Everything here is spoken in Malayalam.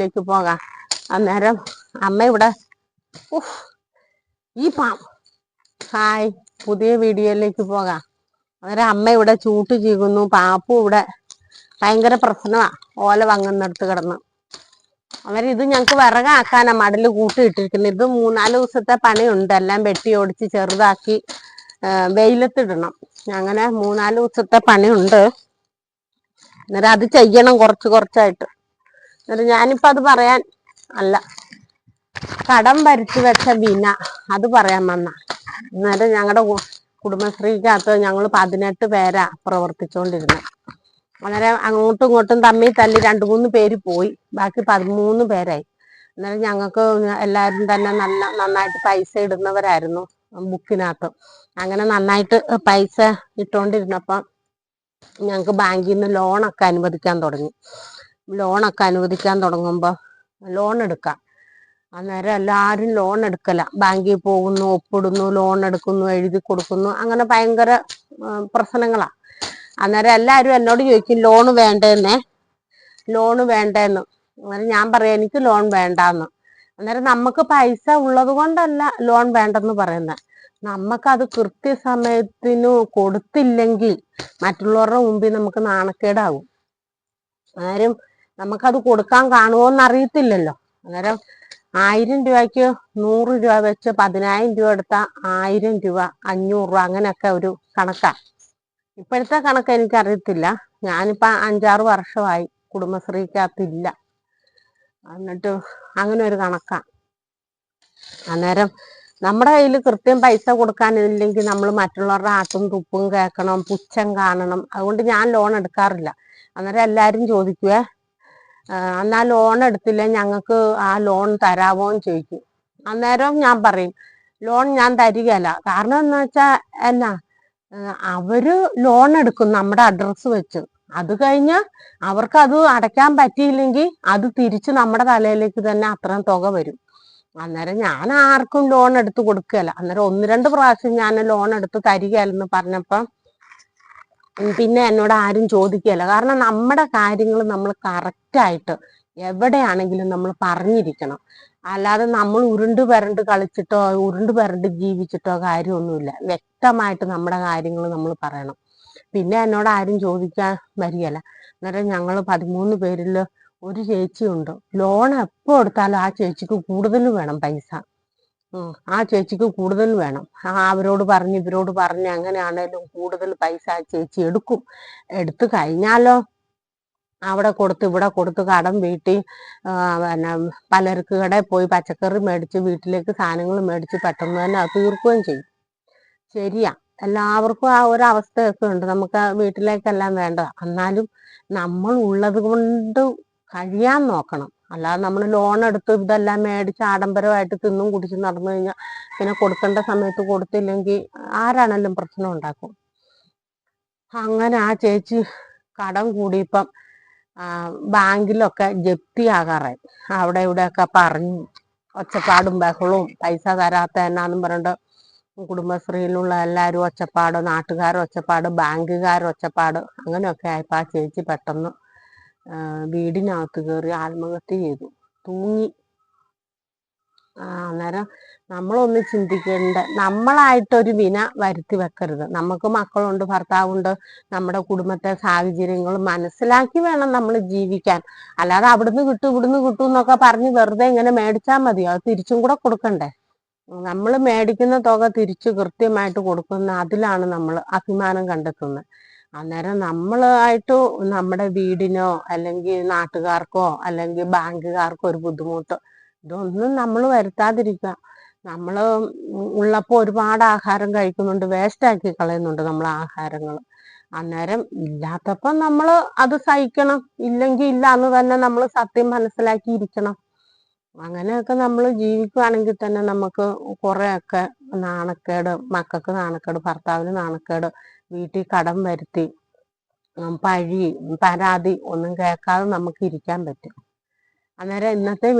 ലേക്ക് പോകാം. അന്നേരം അമ്മ ഇവിടെ. ഈ പാ. ഹായ്. പുതിയ വീഡിയോയിലേക്ക് പോകാം. അന്നേരം അമ്മ ഇവിടെ ചൂട്ട് ചീകുന്നു. പാപ്പു ഇവിടെ ഭയങ്കര പ്രശ്നമാ. ഓല വാങ്ങുന്നിടത്ത് കിടന്ന്. അന്നേരം ഇത് ഞങ്ങക്ക് വിറകാക്കാനാ മടൽ കൂട്ടിയിട്ടിരിക്കുന്നത് ഇത് മൂന്നാൽ ദിവസത്തെ പണിയുണ്ട്. എല്ലാം വെട്ടി ഓടിച്ച് ചെറുതാക്കി വെയിലത്തിടണം അങ്ങനെ മൂന്നാൽ ദിവസത്തെ പണിയുണ്ട്. അന്നേരം അത് ചെയ്യണം കുറച്ച് കുറച്ചായിട്ട്. എന്നിട്ട് ഞാനിപ്പോ അത് പറയാൻ അല്ല. കടം വരുത്തി വെച്ച വിന അത് പറയാൻ വന്ന. എന്നിട്ട് ഞങ്ങളുടെ കുടുംബശ്രീക്കകത്ത് ഞങ്ങൾ പതിനെട്ട് പേരാ പ്രവർത്തിച്ചുകൊണ്ടിരുന്നത് വളരെ അങ്ങോട്ടും ഇങ്ങോട്ടും തമ്മിൽ തല്ലി രണ്ടു മൂന്ന് പേര് പോയി. ബാക്കി പതിമൂന്ന് പേരായി. എന്നാലും ഞങ്ങൾക്ക് എല്ലാവരും തന്നെ നല്ല നന്നായിട്ട് പൈസ ഇടുന്നവരായിരുന്നു ബുക്കിനകത്ത്. അങ്ങനെ നന്നായിട്ട് പൈസ ഇട്ടുകൊണ്ടിരുന്നപ്പം ഞങ്ങൾക്ക് ബാങ്കിൽ നിന്ന് ലോണൊക്കെ അനുവദിക്കാൻ തുടങ്ങി. ലോണൊക്കെ അനുവദിക്കാൻ തുടങ്ങുമ്പോൾ ലോൺ എടുക്കാം. അന്നേരം എല്ലാവരും ലോൺ എടുക്കല. ബാങ്കിൽ പോകുന്നു ഒപ്പിടുന്നു ലോൺ എടുക്കുന്നു എഴുതി കൊടുക്കുന്നു. അങ്ങനെ ഭയങ്കര പ്രശ്നങ്ങളാ. അന്നേരം എല്ലാവരും എന്നോട് ചോദിക്കും ലോണ് വേണ്ടേന്നേ? ലോണ് വേണ്ടേന്ന്. അന്നേരം ഞാൻ പറയാം എനിക്ക് ലോൺ വേണ്ടാന്ന്. അന്നേരം നമുക്ക് പൈസ ഉള്ളത് കൊണ്ടല്ല ലോൺ വേണ്ടെന്ന് പറയുന്നത് നമുക്കത് കൃത്യസമയത്തിന് കൊടുത്തില്ലെങ്കിൽ മറ്റുള്ളവരുടെ മുമ്പിൽ നമുക്ക് നാണക്കേടാവും. ആരും നമുക്കത് കൊടുക്കാൻ കാണുമോന്ന് എന്നറിയത്തില്ലല്ലോ അന്നേരം ആയിരം രൂപയ്ക്ക് നൂറ് രൂപ വെച്ച് പതിനായിരം രൂപ എടുത്താൽ ആയിരം രൂപ അഞ്ഞൂറ് രൂപ അങ്ങനെയൊക്കെ ഒരു കണക്കാ. ഇപ്പോഴത്തെ കണക്ക് എനിക്കറിയത്തില്ല. ഞാനിപ്പോ അഞ്ചാറ് വർഷമായി കുടുംബശ്രീക്കകത്തില്ല. എന്നിട്ട് അങ്ങനെ ഒരു കണക്കാ. അന്നേരം നമ്മുടെ കയ്യിൽ കൃത്യം പൈസ കൊടുക്കാനില്ലെങ്കിൽ നമ്മൾ മറ്റുള്ളവരുടെ ആട്ടും തുപ്പും കേൾക്കണം പുച്ഛം കാണണം. അതുകൊണ്ട് ഞാൻ ലോൺ എടുക്കാറില്ല. അന്നേരം എല്ലാവരും ചോദിക്കുവേ എന്നാ ലോൺ എടുത്തില്ല? ഞങ്ങൾക്ക് ആ ലോൺ തരാമോ എന്ന് ചോദിക്കും. അന്നേരം ഞാൻ പറയും ലോൺ ഞാൻ തരികയല്ല. കാരണം എന്ന് വെച്ചാൽ എന്നാ അവർ ലോൺ എടുക്കും നമ്മുടെ അഡ്രസ്സ് വെച്ച്. അത് കഴിഞ്ഞ് അവർക്ക് അത് അടയ്ക്കാൻ പറ്റിയില്ലെങ്കിൽ അത് തിരിച്ച് നമ്മുടെ തലയിലേക്ക് തന്നെ അത്രയും തുക വരും. അന്നേരം ഞാൻ ആർക്കും ലോൺ എടുത്ത് കൊടുക്കുകയല്ല. അന്നേരം ഒന്ന് രണ്ട് പ്രാവശ്യം ഞാൻ ലോൺ എടുത്ത് തരികയല്ലെന്ന് പറഞ്ഞപ്പം പിന്നെ എന്നോട് ആരും ചോദിക്കുകയല്ല. കാരണം നമ്മുടെ കാര്യങ്ങൾ നമ്മൾ കറക്റ്റായിട്ട് എവിടെയാണെങ്കിലും നമ്മൾ പറഞ്ഞിരിക്കണം. അല്ലാതെ നമ്മൾ ഉരുണ്ട് പരണ്ട് കളിച്ചിട്ടോ ഉരുണ്ട് പരണ്ട് ജീവിച്ചിട്ടോ കാര്യമൊന്നുമില്ല. വ്യക്തമായിട്ട് നമ്മുടെ കാര്യങ്ങൾ നമ്മൾ പറയണം. പിന്നെ എന്നോട് ആരും ചോദിക്കാൻ വരികയല്ല. അന്നേരം ഞങ്ങൾ പതിമൂന്ന് പേരിൽ ഒരു ചേച്ചിയുണ്ട്. ലോൺ എപ്പോ എടുത്താലും ആ ചേച്ചിക്ക് കൂടുതൽ വേണം പൈസ. ആ ചേച്ചിക്ക് കൂടുതൽ വേണം. ആ അവരോട് പറഞ്ഞ് ഇവരോട് പറഞ്ഞ് അങ്ങനെയാണേലും കൂടുതൽ പൈസ ആ ചേച്ചി എടുക്കും. എടുത്തു കഴിഞ്ഞാലോ? അവിടെ കൊടുത്ത് ഇവിടെ കൊടുത്ത് കടം വീട്ടി പിന്നെ പലർക്ക് കടയിൽ പോയി പച്ചക്കറി മേടിച്ച് വീട്ടിലേക്ക് സാധനങ്ങൾ മേടിച്ച് പെട്ടെന്ന് തന്നെ അത് തീർക്കുകയും ചെയ്യും. ശരിയാ. എല്ലാവർക്കും ആ ഒരു അവസ്ഥയൊക്കെ ഉണ്ട്. നമുക്ക് വീട്ടിലേക്കെല്ലാം വേണ്ട എന്നാലും നമ്മൾ ഉള്ളത് കൊണ്ട് കഴിയാൻ നോക്കണം. അല്ലാതെ നമ്മൾ ലോൺ എടുത്ത് ഇതെല്ലാം മേടിച്ച് ആഡംബരമായിട്ട് തിന്നും കുടിച്ച് നടന്നു കഴിഞ്ഞാൽ പിന്നെ കൊടുക്കേണ്ട സമയത്ത് കൊടുത്തില്ലെങ്കിൽ ആരാണെങ്കിലും പ്രശ്നം ഉണ്ടാക്കും. അങ്ങനെ ആ ചേച്ചി കടം കൂടിയപ്പം ബാങ്കിലൊക്കെ ജപ്തിയാകാറായി അവിടെ ഇവിടെയൊക്കെ പറഞ്ഞു ഒച്ചപ്പാടും ബഹളവും പൈസ തരാത്ത എന്നാന്നും പറഞ്ഞിട്ട് കുടുംബശ്രീയിലുള്ള എല്ലാവരും ഒച്ചപ്പാട് നാട്ടുകാർ ഒച്ചപ്പാട് ബാങ്കുകാർ ഒച്ചപ്പാട് അങ്ങനെയൊക്കെ ആയപ്പോൾ ആ ചേച്ചി പെട്ടെന്ന് വീടിനകത്ത് കയറി ആത്മഹത്യ ചെയ്തു. തൂങ്ങി. അന്നേരം നമ്മളൊന്ന് ചിന്തിക്കേണ്ട നമ്മളായിട്ടൊരു വിന വരുത്തി വെക്കരുത്. നമുക്ക് മക്കളുണ്ട് ഭർത്താവുണ്ട് നമ്മുടെ കുടുംബത്തെ സാഹചര്യങ്ങൾ മനസ്സിലാക്കി വേണം നമ്മൾ ജീവിക്കാൻ. അല്ലാതെ അവിടുന്ന് കിട്ടും ഇവിടുന്ന് കിട്ടും എന്നൊക്കെ പറഞ്ഞ് വെറുതെ ഇങ്ങനെ മേടിച്ചാൽ മതിയോ അത് തിരിച്ചും കൂടെ കൊടുക്കണ്ടേ? നമ്മൾ മേടിക്കുന്ന തുക തിരിച്ചു കൃത്യമായിട്ട് കൊടുക്കുന്ന അതിലാണ് നമ്മൾ അഭിമാനം കണ്ടെത്തുന്നത്. അന്നേരം നമ്മളായിട്ട് നമ്മുടെ വീടിനോ അല്ലെങ്കിൽ നാട്ടുകാർക്കോ അല്ലെങ്കിൽ ബാങ്കുകാർക്കോ ഒരു ബുദ്ധിമുട്ട്. ഇതൊന്നും നമ്മൾ വരുത്താതിരിക്കുക. നമ്മൾ ഉള്ളപ്പോൾ ഒരുപാട് ആഹാരം കഴിക്കുന്നുണ്ട് വേസ്റ്റ് ആക്കി കളയുന്നുണ്ട് നമ്മൾ ആഹാരങ്ങൾ അന്നേരം ഇല്ലാത്തപ്പം നമ്മൾ അത് സഹിക്കണം. ഇല്ലെങ്കിൽ ഇല്ല എന്ന് തന്നെ നമ്മൾ സത്യം മനസ്സിലാക്കി ഇരിക്കണം. അങ്ങനെയൊക്കെ നമ്മൾ ജീവിക്കുകയാണെങ്കിൽ തന്നെ നമുക്ക് കുറെയൊക്കെ നാണക്കേട് മക്കൾക്ക് നാണക്കേട് ഭർത്താവിന് നാണക്കേട് വീട്ടിൽ കടം വരുത്തി പഴി പരാതി ഒന്നും കേൾക്കാതെ നമുക്ക് ഇരിക്കാൻ പറ്റും. അന്നേരം ഇന്നത്തെ